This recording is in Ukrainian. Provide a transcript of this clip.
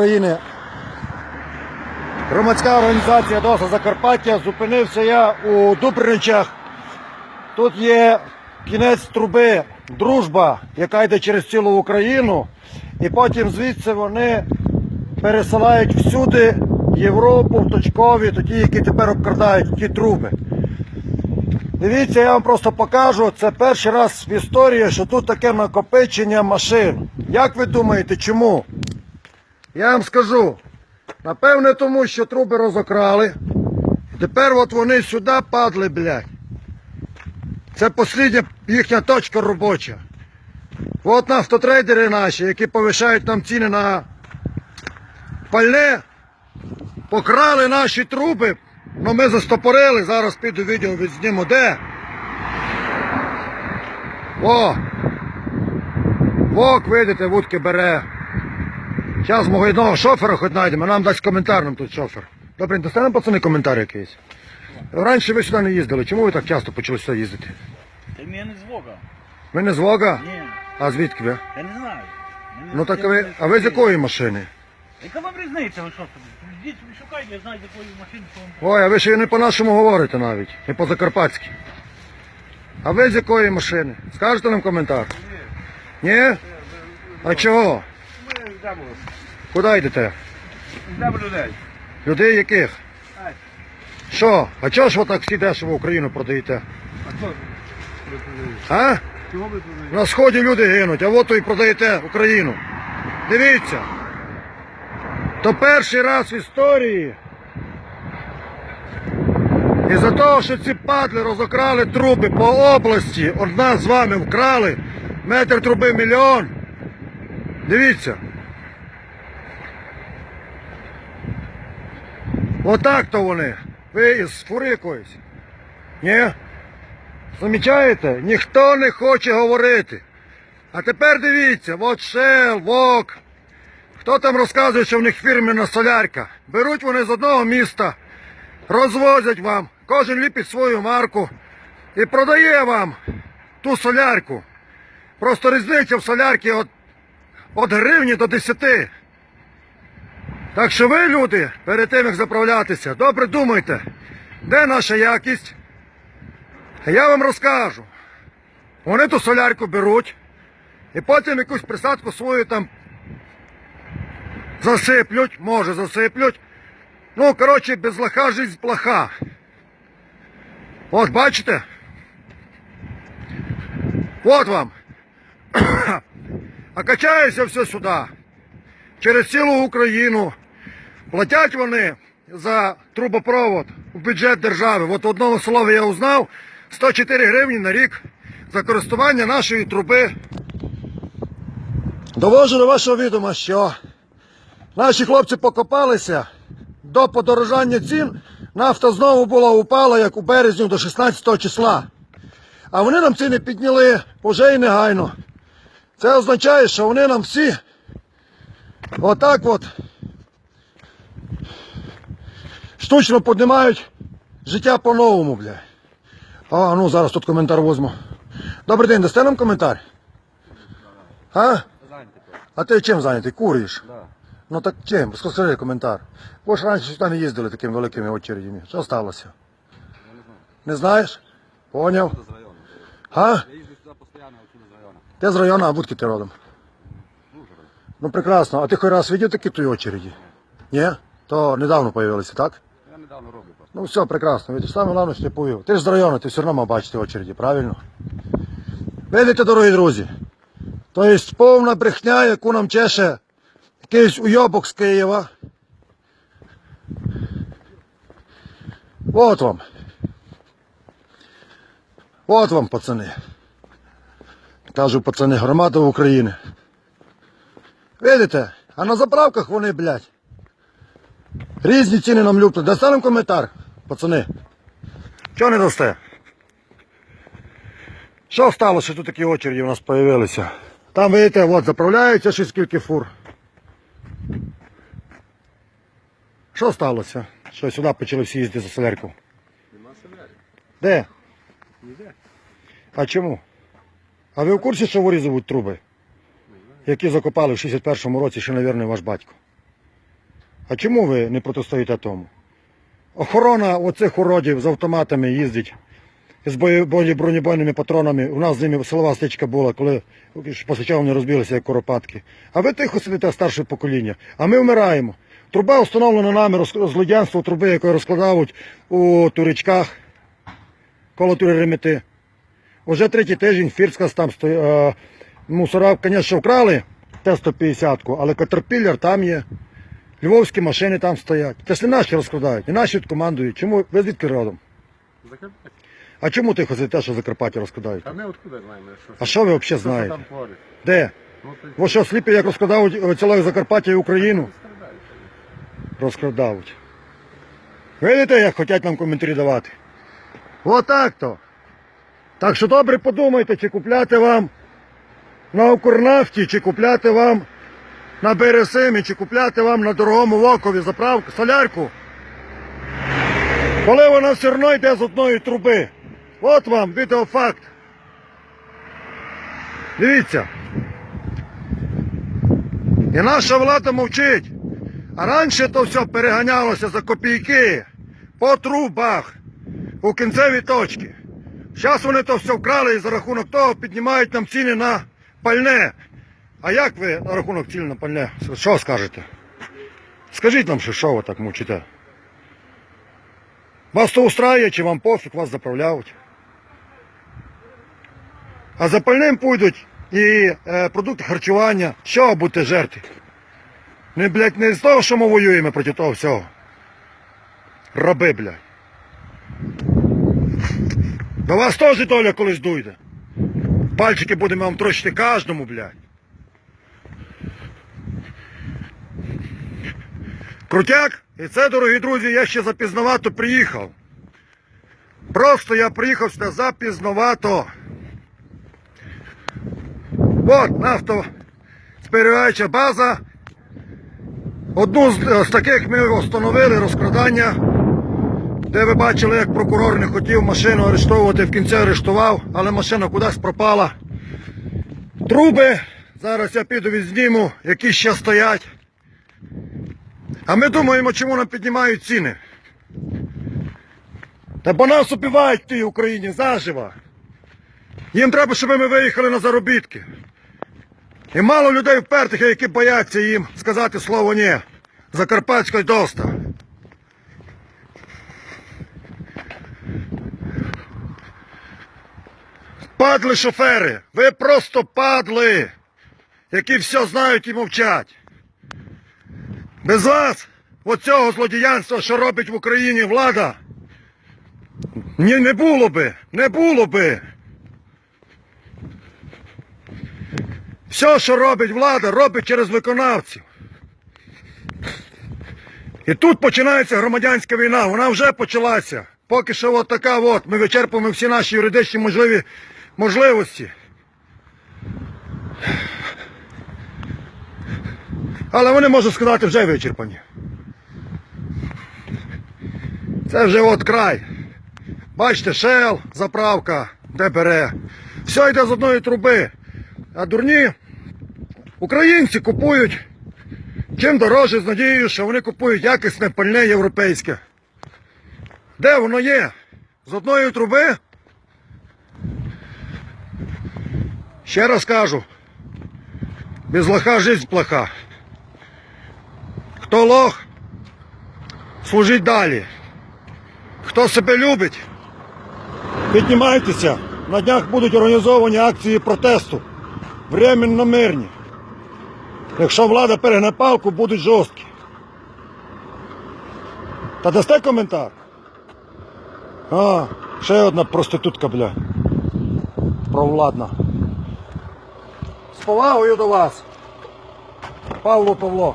України. Громадська організація ДОСА Закарпаття. Зупинився я у Дуприничах. Тут є кінець труби дружба, яка йде через цілу Україну. І потім звідси вони пересилають всюди Європу, в точкові, тоді, які тепер обкрадають ті труби. Дивіться, я вам просто покажу. Це перший раз в історії, що тут таке накопичення машин. Як ви думаєте, чому? Я вам скажу. Напевне, тому що труби розокрали. Тепер от вони сюди падли, блядь. Це послідня їхня точка робоча. От нафтотрейдери наші, які повишають нам ціни на пальне, покрали наші труби. Ну ми застопорили, зараз піду відео відзніму де. О! Вок, видите, вудки бере. Зараз мого одного шофера хоч знайдемо, нам дасть коментар нам тут шофер. Добре, дасте нам пацани коментар якийсь. Раніше ви сюди не їздили. Чому ви так часто почали сюди їздити? Та мене не з Вога. Ви не з Вога? Ні, А звідки ви? я не знаю. Мене Ну так ви. А ви з якої машини? Яка вам різниця, ви що? Йдіть, ви шукайте, я знаю, з якої машини, що вам Ой, а ви ще не по-нашому говорите навіть, не по-закарпатськи. А ви з якої машини? Скажете нам коментар? Ні. Ні? А чого? Йдемо, Куди йдете? йдемо людей. Людей яких? Ай. Що? А чого ж ви так всі дешево Україну продаєте? А хто? ви продаєте? А? Чого ви продаєте? На сході люди гинуть, а от то і продаєте Україну. Дивіться. То перший раз в історії. І за того, що ці падли розокрали труби по області, от нас з вами вкрали, метр труби мільйон. Дивіться. Отак то вони. Ви фури. Ні? Замічаєте? Ніхто не хоче говорити. А тепер дивіться, от Shell, ВОК. Хто там розказує, що в них фірмена солярка? Беруть вони з одного міста, розвозять вам, кожен ліпить свою марку і продає вам ту солярку. Просто різниця в солярці від гривні до 10. Так що ви, люди, перед тим як заправлятися, добре думайте, де наша якість? Я вам розкажу. Вони ту солярку беруть і потім якусь присадку свою там засиплють, може засиплють. Ну, коротше, без лоха жизнь плоха. От бачите? От вам. А качається все сюди. Через цілу Україну. Платять вони за трубопровод в бюджет держави. От одного слова я узнав 104 гривні на рік за користування нашої труби. Довожу до вашого відома, що наші хлопці покопалися до подорожання цін. Нафта знову була упала, як у березні до 16 числа. А вони нам ціни підняли уже і негайно. Це означає, що вони нам всі отак от штучно піднімають життя по-новому, бля. А, ну зараз тут коментар возьму. Добрий день, дасте нам коментар? А? А ти чим зайнятий? Куриш? Да. Ну так чим? Скажи коментар. Бо ж раніше сюди не їздили такими великими очередями. Що сталося? Не знаєш? Поняв? А? Я їжджу сюди постійно, отсюди з району. Ти з району, а будки ти родом? Ну прекрасно. А ти хоч раз видів такі твої очереді? Ні? То недавно появилися, так? Я недавно роблю просто. Ну все, прекрасно. Головне, що ти повів. Ти ж з району, ти все одно мав бачити очереді, правильно? Видите, дорогі друзі? То є повна брехня, яку нам чеше якийсь уйобок з Києва. От вам. От вам, пацани. Кажу, пацани, громада України. Видите? А на заправках вони, блядь. Різні ціни нам люблять. Дасте нам коментар, пацани. Чого не дасте? Що сталося, що тут такі очереді у нас з'явилися? Там, видите, от заправляються ще скільки фур. Що сталося? Що сюди почали всі їздити за солярку? Нема солярі. Де? Ніде. А чому? А ви в курсі, що вирізують труби? Які закопали в 61-му році ще, мабуть, ваш батько? А чому ви не протистоїте тому? Охорона оцих уродів з автоматами їздить з бронебойними патронами. У нас з ними силова стичка була, коли чого вони розбилися як коропатки. А ви тихо сидите старше покоління. А ми вмираємо. Труба встановлена нами злодянство труби, яку розкладають у туричках коло Туреремети. Уже третій тиждень Фірскас там стоїть. Е, мусора, звісно, вкрали Т-150, але Катерпіллер там є. Львовські машини там стоять. Це ж не наші розкладають, не наші командують. Чому ви звідки родом? Закарпаття. А чому ти тихо сидите, що Закарпаття розкладають? А ми откуда знаємо, що? А що ви взагалі що знаєте? там творить? Де? Ну, й Ви що, сліпі, як розкладають е, ціле Закарпаття і Україну? Розкрадають. Видите, як хочуть нам коментарі давати? Отак то. Так що добре подумайте, чи купляти вам на Укрнафті, чи купляти вам на Бересимі, чи купляти вам на дорогому Вокові заправку, солярку. Коли вона все одно йде з одної труби. От вам відеофакт. Дивіться. І наша влада мовчить. А раніше то все переганялося за копійки по трубах у кінцеві точки. Зараз вони то все вкрали і за рахунок того піднімають нам ціни на пальне. А як ви на рахунок на пальне? Що скажете? Скажіть нам, що, ви так мучите? Вас то устраює, чи вам пофіг, вас заправляють. А за пальним пойдуть і е, продукти харчування. Що будете жерти? Не, блядь, не з того, що ми воюємо проти того всього. Раби, блядь. До вас теж доля колись дойде. Пальчики будемо вам трощити кожному, блядь. Крутяк, і це, дорогі друзі, я ще запізновато приїхав. Просто я приїхав сюди запізновато. От нафтосперігаюча база. Одну з, з таких ми встановили розкрадання, де ви бачили, як прокурор не хотів машину арештовувати, в кінці арештував, але машина кудись пропала. Труби, зараз я піду відзніму, які ще стоять. А ми думаємо, чому нам піднімають ціни. Та бо нас убивають в тій Україні заживо. Їм треба, щоб ми виїхали на заробітки. І мало людей впертих, які бояться їм сказати слово ні. Закарпатської доста. Падли шофери, ви просто падли, які все знають і мовчать. Без вас, оцього злодіянства, що робить в Україні влада, ні, не було би, не було би. Все, що робить влада, робить через виконавців. І тут починається громадянська війна. Вона вже почалася. Поки що от така от. Ми вичерпуємо всі наші юридичні можливі можливості. Але вони, можу сказати, вже вичерпані. Це вже от край. Бачите, шел, заправка, де бере. Все йде з одної труби. А дурні українці купують чим дорожче з надією, що вони купують якісне пальне європейське. Де воно є? З одної труби? Ще раз кажу. Без лоха жизнь плоха. Хто лох, служить далі. Хто себе любить, піднімайтеся. На днях будуть організовані акції протесту. Временно мирні. Якщо влада перегне палку, будуть жорсткі. Та дасте коментар? А, ще одна проститутка, бля. Провладна. З повагою до вас. Павло Павло.